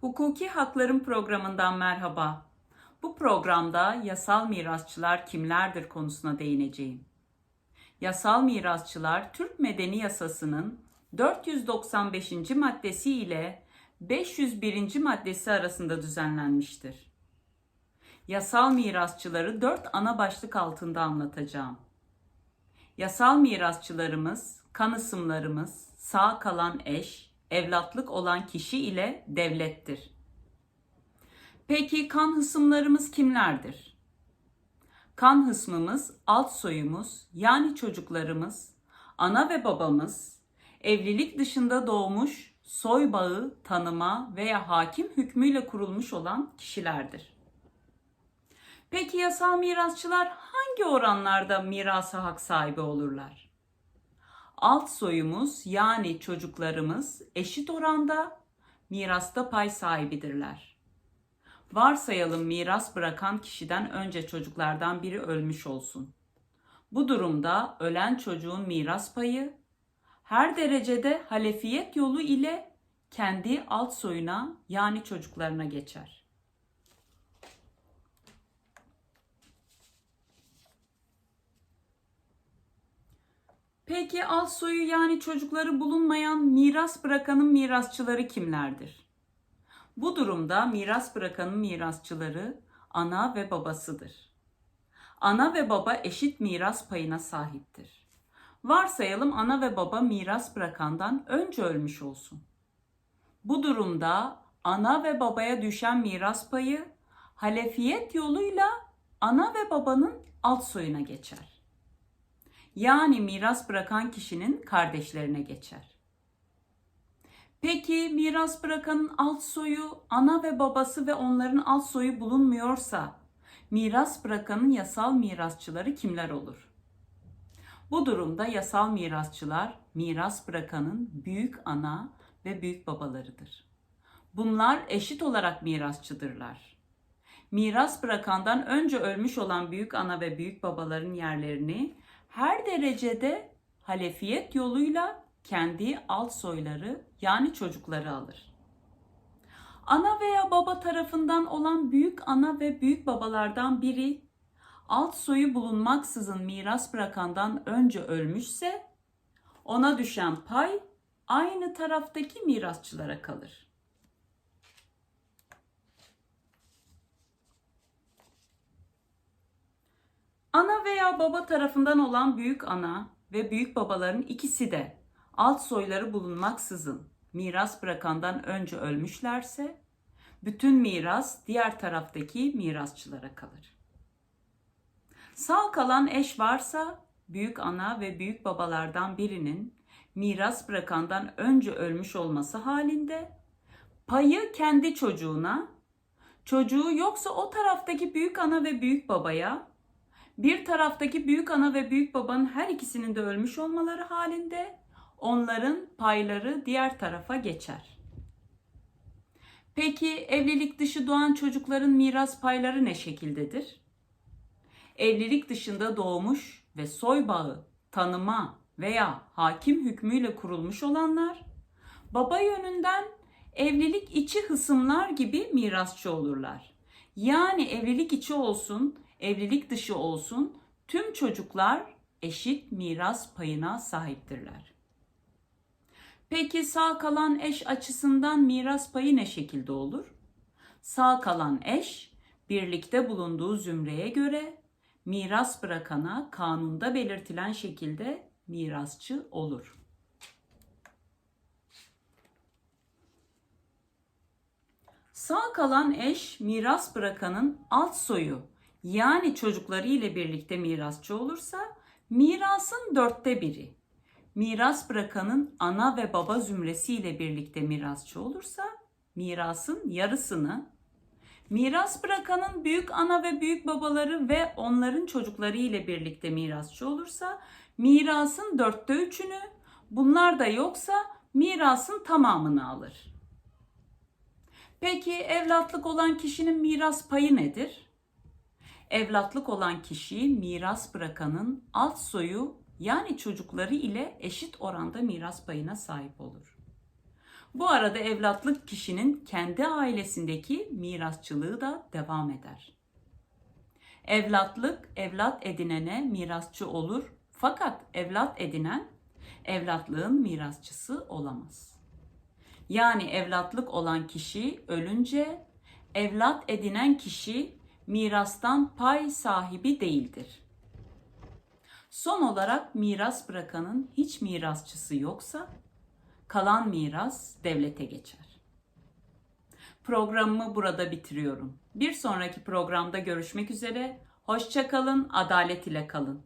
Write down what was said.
Hukuki Hakların programından merhaba. Bu programda yasal mirasçılar kimlerdir konusuna değineceğim. Yasal mirasçılar Türk Medeni Yasası'nın 495. maddesi ile 501. maddesi arasında düzenlenmiştir. Yasal mirasçıları dört ana başlık altında anlatacağım. Yasal mirasçılarımız, kan ısımlarımız, sağ kalan eş, evlatlık olan kişi ile devlettir. Peki kan hısımlarımız kimlerdir? Kan hısmımız alt soyumuz yani çocuklarımız, ana ve babamız, evlilik dışında doğmuş soy bağı tanıma veya hakim hükmüyle kurulmuş olan kişilerdir. Peki yasal mirasçılar hangi oranlarda mirasa hak sahibi olurlar? Alt soyumuz yani çocuklarımız eşit oranda mirasta pay sahibidirler. Varsayalım miras bırakan kişiden önce çocuklardan biri ölmüş olsun. Bu durumda ölen çocuğun miras payı her derecede halefiyet yolu ile kendi alt soyuna yani çocuklarına geçer. Peki alt soyu yani çocukları bulunmayan miras bırakanın mirasçıları kimlerdir? Bu durumda miras bırakanın mirasçıları ana ve babasıdır. Ana ve baba eşit miras payına sahiptir. Varsayalım ana ve baba miras bırakandan önce ölmüş olsun. Bu durumda ana ve babaya düşen miras payı halefiyet yoluyla ana ve babanın alt soyuna geçer. Yani miras bırakan kişinin kardeşlerine geçer. Peki miras bırakanın alt soyu ana ve babası ve onların alt soyu bulunmuyorsa miras bırakanın yasal mirasçıları kimler olur? Bu durumda yasal mirasçılar miras bırakanın büyük ana ve büyük babalarıdır. Bunlar eşit olarak mirasçıdırlar. Miras bırakandan önce ölmüş olan büyük ana ve büyük babaların yerlerini her derecede halefiyet yoluyla kendi alt soyları yani çocukları alır. Ana veya baba tarafından olan büyük ana ve büyük babalardan biri alt soyu bulunmaksızın miras bırakandan önce ölmüşse ona düşen pay aynı taraftaki mirasçılara kalır. Ana veya baba tarafından olan büyük ana ve büyük babaların ikisi de alt soyları bulunmaksızın miras bırakandan önce ölmüşlerse bütün miras diğer taraftaki mirasçılara kalır. Sağ kalan eş varsa büyük ana ve büyük babalardan birinin miras bırakandan önce ölmüş olması halinde payı kendi çocuğuna, çocuğu yoksa o taraftaki büyük ana ve büyük babaya, bir taraftaki büyük ana ve büyük babanın her ikisinin de ölmüş olmaları halinde onların payları diğer tarafa geçer. Peki evlilik dışı doğan çocukların miras payları ne şekildedir? Evlilik dışında doğmuş ve soy bağı, tanıma veya hakim hükmüyle kurulmuş olanlar baba yönünden evlilik içi hısımlar gibi mirasçı olurlar. Yani evlilik içi olsun, evlilik dışı olsun tüm çocuklar eşit miras payına sahiptirler. Peki sağ kalan eş açısından miras payı ne şekilde olur? Sağ kalan eş birlikte bulunduğu zümreye göre miras bırakana kanunda belirtilen şekilde mirasçı olur. Sağ kalan eş miras bırakanın alt soyu yani çocukları ile birlikte mirasçı olursa mirasın dörtte biri. Miras bırakanın ana ve baba zümresi ile birlikte mirasçı olursa mirasın yarısını, miras bırakanın büyük ana ve büyük babaları ve onların çocukları ile birlikte mirasçı olursa mirasın dörtte üçünü, bunlar da yoksa mirasın tamamını alır. Peki evlatlık olan kişinin miras payı nedir? Evlatlık olan kişi miras bırakanın alt soyu yani çocukları ile eşit oranda miras payına sahip olur. Bu arada evlatlık kişinin kendi ailesindeki mirasçılığı da devam eder. Evlatlık evlat edinene mirasçı olur fakat evlat edinen evlatlığın mirasçısı olamaz. Yani evlatlık olan kişi ölünce evlat edinen kişi mirastan pay sahibi değildir. Son olarak miras bırakanın hiç mirasçısı yoksa kalan miras devlete geçer. Programımı burada bitiriyorum. Bir sonraki programda görüşmek üzere. Hoşça kalın, adalet ile kalın.